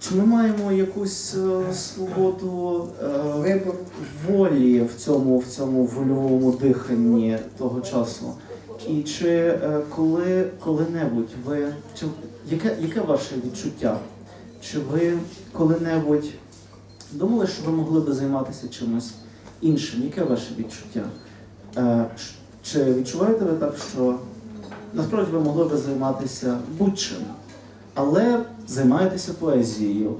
чи ми маємо якусь е, свободу е, волі в цьому, в цьому вольовому диханні того часу? І чи е, коли коли-небудь ви чи яке, яке ваше відчуття? Чи ви коли-небудь думали, що ви могли би займатися чимось іншим? Яке ваше відчуття? Е, Чи відчуваєте ви так, що насправді ви могли би займатися будь-чим, але займаєтеся поезією?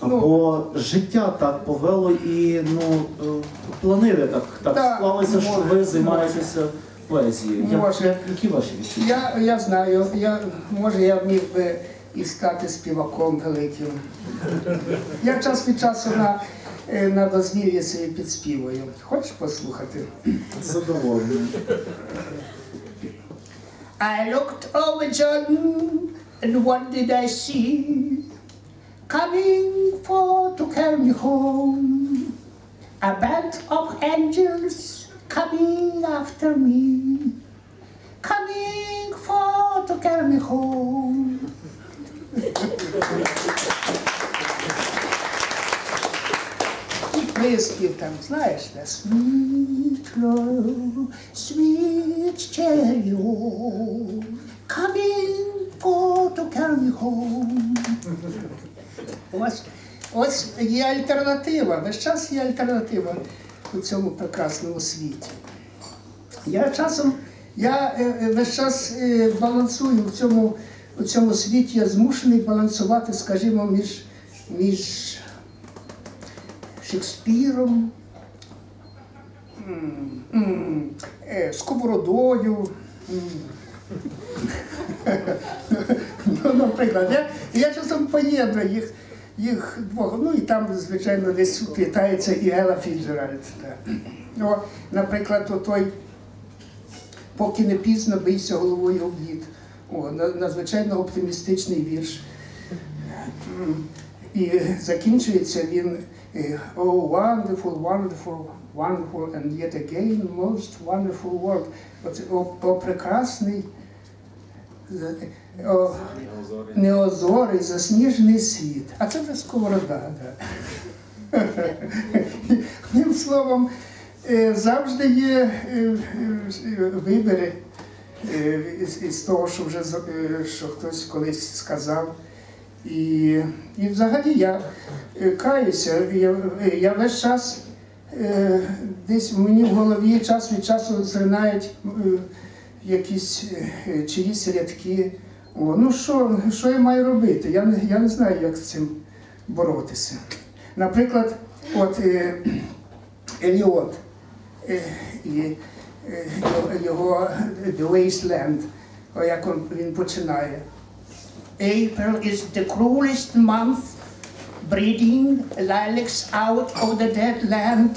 Або життя так повело і ну е, планети так, так Так, склалися, що може, ви займаєтеся поезією. Як- Може. які ваші відчуття? Я, я знаю, я, може я міг би і стати співаком великим. Я час від часу на, е, на дозвіллі собі підспівую. Хочеш послухати? Задоволення. I looked over Jordan, And what did I see? Coming for to carry me home. A band of angels coming after me. Coming for to carry me home. Please give them flash, the sweet love, sweet cherry, coming for to carry. Ось, ось є альтернатива, весь час є альтернатива у цьому прекрасному світі. Я часом, я е, е, весь час е, балансую в цьому, у цьому світі, я змушений балансувати, скажімо, між, між Шекспіром, Сковородою. Ну, наприклад, я, я часом поєдную їх, їх двох. Ну і там, звичайно, десь вплітається і Ела Фіджеральд. Ну, наприклад, той поки не пізно бийся головою об лід. О, надзвичайно оптимістичний вірш. І закінчується він е, Oh, wonderful, wonderful, wonderful, and yet again most wonderful world. Оце, о, о прекрасний, о, неозорий, засніжений світ. А це вже сковорода. Да. Одним словом, е, завжди є е, е, вибори е, із того, що вже з- що хтось колись сказав. І, і взагалі я каюся, я, я весь час десь мені в голові час від часу зринають е, якісь е, чиїсь рядки. О, ну що, що я маю робити? Я не, я не знаю, як з цим боротися. Наприклад, от е, Еліот е, е, його The Wasteland, як він починає. April is the cruelest month, breeding lilacs out of the dead land,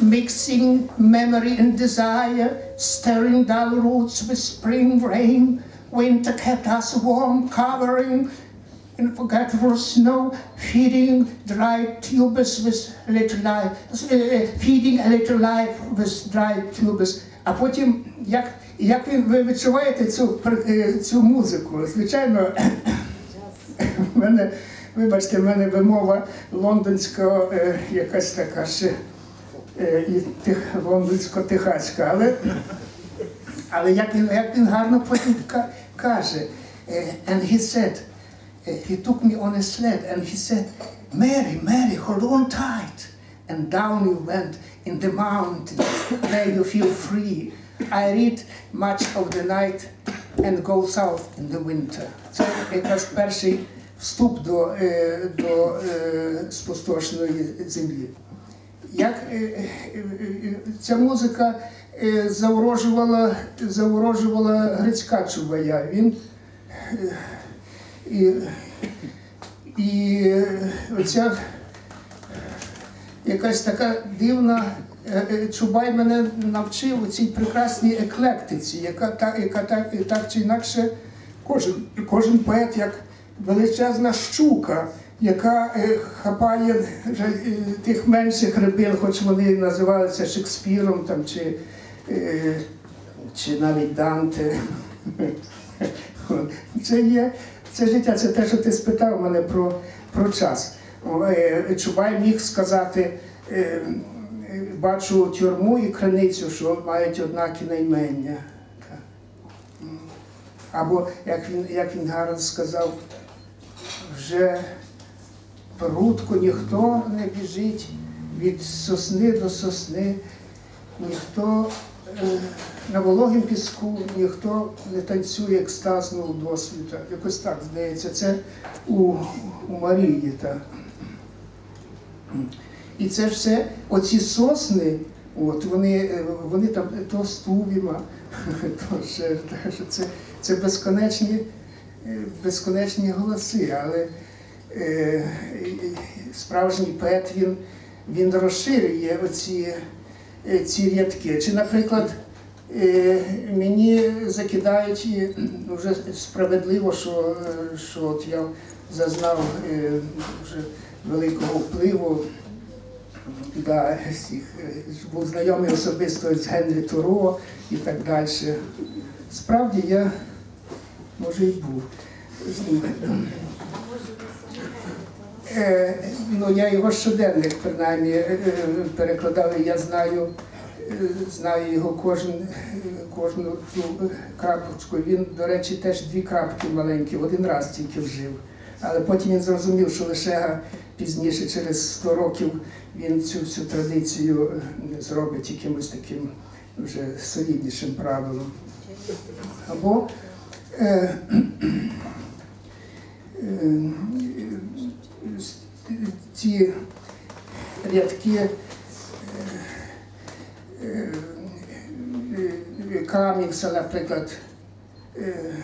mixing memory and desire, stirring dull roots with spring rain. Winter kept us warm, covering in forgetful snow, feeding dry tubers with little life, eh, feeding a little life with dry tubers. А потім, як, як ви, ви відчуваєте цю, пр- е, цю музику? Звичайно, в мене, вибачте, в мене вимова лондонська е, якась така ще е, і тих, лондонсько-техаська, але, але як він, як він гарно потім ка- каже, е, and he said, е, he took me on a sled and he said, Mary, Mary, hold on tight. And down you went in the mountain, where you feel free. I read much of the night and go south in the winter. Це якраз перший вступ до, е, до е, спустошеної землі. Як е, ця музика заворожувала, заворожувала Грицька Чубая. Він і, і оця якась така дивна. Чубай мене навчив у цій прекрасній еклектиці, яка так, яка так, так чи інакше кожен, кожен поет як величезна щука, яка е, хапає е, тих менших рибин, хоч вони називаються Шекспіром там, чи, е, чи навіть Данте. Це є, це життя, це те, що ти спитав мене про, про час. Чубай міг сказати, бачу тюрму і криницю, що мають однакі наймення. Або, як він, як він гарно сказав, вже прудко ніхто не біжить від сосни до сосни, ніхто е, на вологім піску, ніхто не танцює екстазного досвіта. Якось так здається, це у, у Марії. Так. І це все, оці сосни, от, вони, е, вони там то стувіма, то ще, це, це безконечні, безконечні голоси, але е, справжній поет він, він розширює оці е, ці рядки. Чи, наприклад, е, мені закидають ну, вже справедливо, що, е, що от я зазнав е, вже великого впливу. Да, всіх, е, був знайомий особисто з Генрі Туро і так далі. Справді я, може, і був з ним. Е, ну, я його щоденник, принаймні, е, перекладав, я знаю, е, знаю його кожен, кожну ту крапочку. Він, до речі, теж дві крапки маленькі, один раз тільки вжив. Але потім він зрозумів, що лише пізніше, через 100 років, він цю всю традицію зробить якимось таким вже соліднішим правилом. Або ці рядки е, е, е, Камікса, наприклад, е,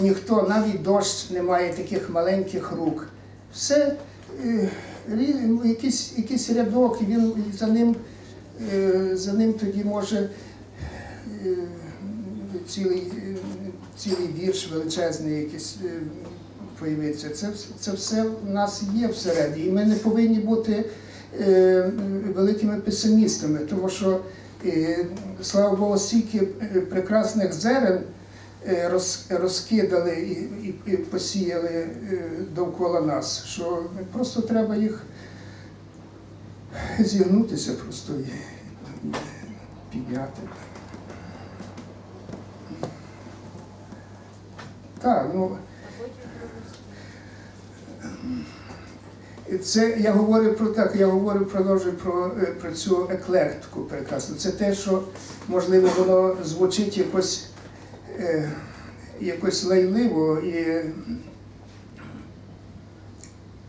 ніхто, навіть дощ не має таких маленьких рук. Все е, якийсь, якийсь рядок, і він за ним, е, за ним тоді може е, цілий, е, цілий вірш величезний якийсь е, появитися. Це, це все в нас є всередині. І ми не повинні бути е, великими песимістами, тому що, е, слава Богу, стільки е, прекрасних зерен е, роз, розкидали і, і, і посіяли е, довкола нас, що просто треба їх зігнутися просто і підняти. Так, ну. Це я говорю про так, я говорю продовжую про, е, про цю еклектику прекрасну. Це те, що можливо воно звучить якось, е, якось лайливо, і,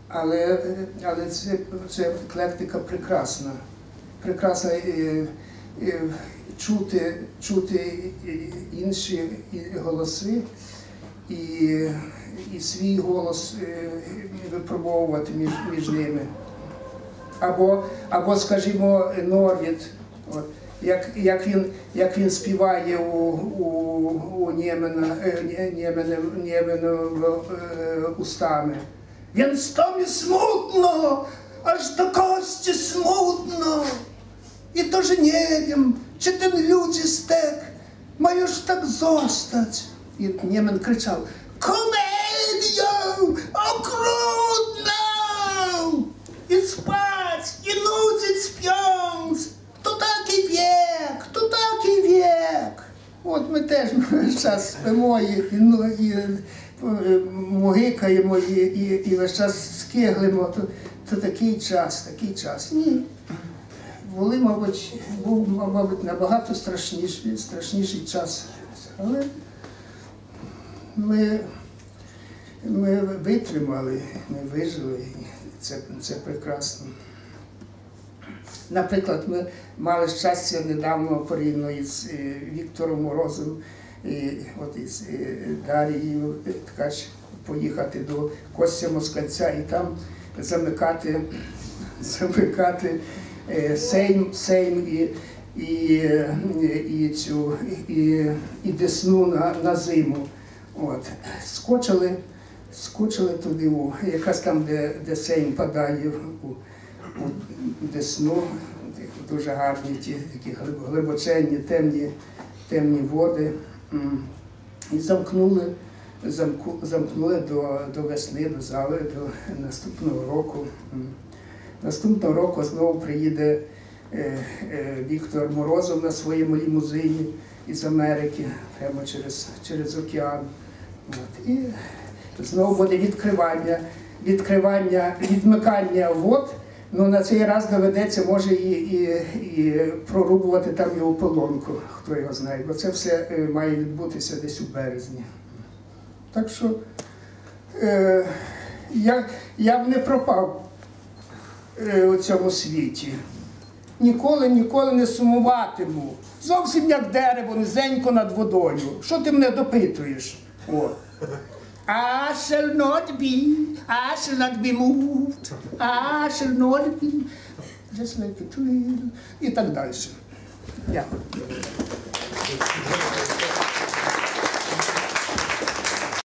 але, але це, це еклектика прекрасна. Прекрасна е, е, чути, чути інші голоси і, і свій голос е, випробовувати між, між ними. Або, або скажімо, Норвід, от, як, як, він, як він співає у, у, у Нємена, е, Нє- Нєменем, е, устами. Він стомі смутно, аж до кості смутно. І тоже не wiem, чи ten ludzi stek mają już zostać. I Niemen krzyczał, komedią okrutną! I spać, i nudzić śpiąc. To taki wiek, to taki wiek. От ми теж весь час спимо і, і, ну, і е, мугикаємо, і, і, і весь час скиглимо, то, то такий час, такий час. Ні. Були, мабуть, був, мабуть, набагато страшніший, страшніший час. Але ми, ми витримали, ми вижили, це, це прекрасно. Наприклад, ми мали щастя недавно порівняно із е, Віктором Морозом, і, от із е, Дарією е, Ткач поїхати до Костя Москальця і там замикати, замикати Сейм, Сейм і, і, і, цю, і, і Десну на, на зиму. От. Скочили, скочили туди, у, якраз там, де, де Сейм падає у, у Десну, дуже гарні ті такі глибоченні, темні, темні води. І замкнули, замку, замкнули до, до весни, до зали, до наступного року. Наступного року знову приїде е, е, Віктор Морозов на своєму лімузині із Америки, прямо через, через океан. От. І знову буде відкривання, відкривання, відмикання вод. Ну на цей раз доведеться, може, і, і, і прорубувати там і ополонку, хто його знає, бо це все е, має відбутися десь у березні. Так що е, я, я б не пропав е, у цьому світі. Ніколи, ніколи не сумуватиму. Зовсім як дерево, низенько над водою. Що ти мене допитуєш? О. I shall not be, I shall not be moved, I shall not be, just like a tree, і так далі. Дякую.